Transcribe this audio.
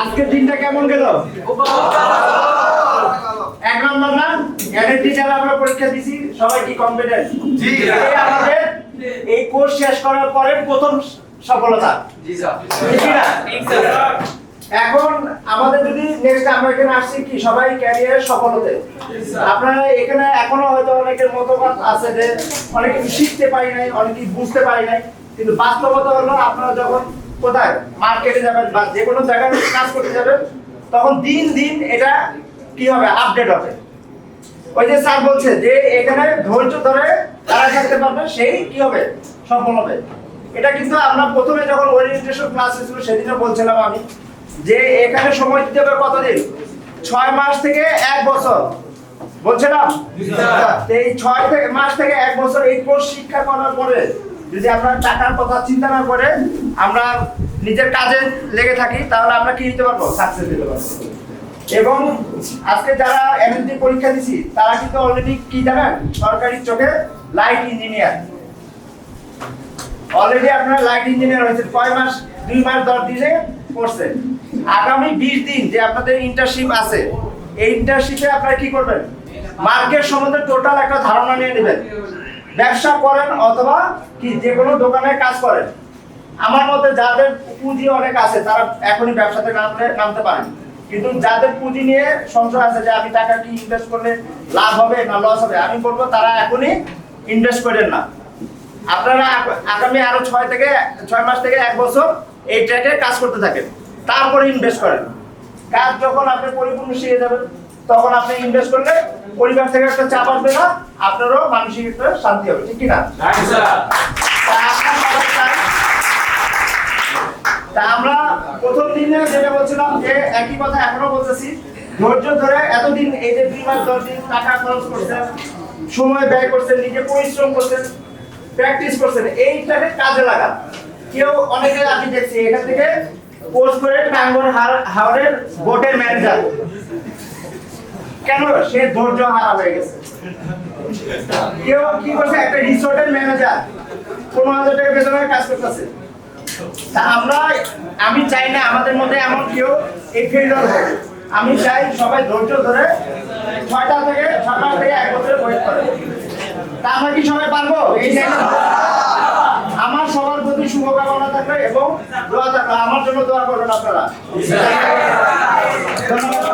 আজকের দিনটা কেমন গেল? এক নম্বর না? এনএসডি যারা আমরা পরীক্ষা দিছি সবাই কি কনফিডেন্ট জি। এই আমাদের এই কোর্স শেষ করার পরে প্রথম সফলতা। ঠিক কি না এখন আমাদের যদি নেক্সট আমরা এখানে আসছি কি, সবাই ক্যারিয়ারে সফল হতে। আপনারা এখানে এখনও হয়তো অনেকের মতবাদ আছে যে অনেক শিখতে পারি নাই, অনেক বুঝতে পারি নাই। কিন্তু বাস্তবতা হলো আপনারা যখন কোথায় মার্কেটে যাবেন বা যে কোনো জায়গায় কাজ করতে যাবেন, তখন দিন দিন এটা কি হবে আপডেট হবে। ওই যে স্যার বলছে যে এখানে ধৈর্য ধরে তারা থাকতে পারবে, সেই কি হবে? সফল হবে। এটা কিন্তু আমরা প্রথমে যখন ওরিয়েন্টেশন ক্লাস ছিল সেদিনও বলছিলাম আমি যে এখানে সময় দিতে হবে কতদিন? ছয় মাস থেকে এক বছর। বলছিলাম? এই ছয় থেকে মাস থেকে এক বছর এই কোর্স শিক্ষা করার পরে যদি আমরা টাকার কথা চিন্তা না করে আমরা নিজের কাজে লেগে থাকি তাহলে আমরা কি দিতে পারব? সাকসেস দিতে পারব। এবং আজকে যারা এমএসডি পরীক্ষা দিছি তারা কিন্তু অলরেডি কি জানেন? সরকারি চোখে লাইট ইঞ্জিনিয়ার অলরেডি আপনারা লাইট ইঞ্জিনিয়ার হয়েছে কয় মাস? দুই মাস দশ দিনে করছেন আগামী বিশ দিন যে আপনাদের ইন্টার্নশিপ আছে, এই ইন্টার্নশিপে আপনারা কি করবেন? মার্কেট সম্বন্ধে টোটাল একটা ধারণা নিয়ে নেবেন। ব্যবসা করেন অথবা কি যে কোনো দোকানে কাজ করেন। আমার মতে যাদের পুঁজি অনেক আছে, তারা এখনই ব্যবসাতে নামতে নামতে পারেন। কিন্তু যাদের পুঁজি নিয়ে সংশয় আছে যে আমি টাকা কি ইনভেস্ট করলে লাভ হবে না লস হবে, আমি বলব তারা এখনই ইনভেস্ট করেন না। আপনারা আগামী আরও ছয় থেকে, ছয় মাস থেকে এক বছর এই ট্র্যাকে কাজ করতে থাকেন তারপরে ইনভেস্ট করেন। কাজ যখন আপনি পরিপূর্ণ শিখে যাবেন তখন আপনি ইনভেস্ট করলে পরিবার থেকে একটা চাপ আসবে না আপনারও মানসিক একটা শান্তি হবে ঠিক কি না? তা আপনার সবাই চান। তা আমরা প্রথম দিনে যেটা বলছিলাম যে একই কথা এখনও বলতেছি ধৈর্য ধরে এতদিন এই যে দুই মাস দশ দিন টাকা খরচ করছেন সময় ব্যয় করছেন নিজে পরিশ্রম করছেন প্র্যাকটিস করছেন এইটাকে কাজে লাগান। কেউ অনেকে আমি দেখছি, এখান থেকে কোর্স করে টাঙ্গর হার- হাওড়ের বোটের ম্যানেজার কেন সে ধৈর্য হারা হয়ে গেছে? কেউ কি করছে? একটা রিসোর্টের ম্যানেজার পনেরো হাজার টাকা বেতনের কাজ করতেছে। তা আমরা, আমি চাই না আমাদের মধ্যে এমন কেউ এই ফেলিওর হোক আমি চাই সবাই ধৈর্য ধরে ছয়টা থেকে ছটা থেকে এক বছর ওয়েট করে। তা আমরা কি সবাই পারব? এই প্রতি শুভকামনা থাকবে এবং দোয়া থাকবে। আমার জন্য দোয়া করবেন আপনারা। ধন্যবাদ।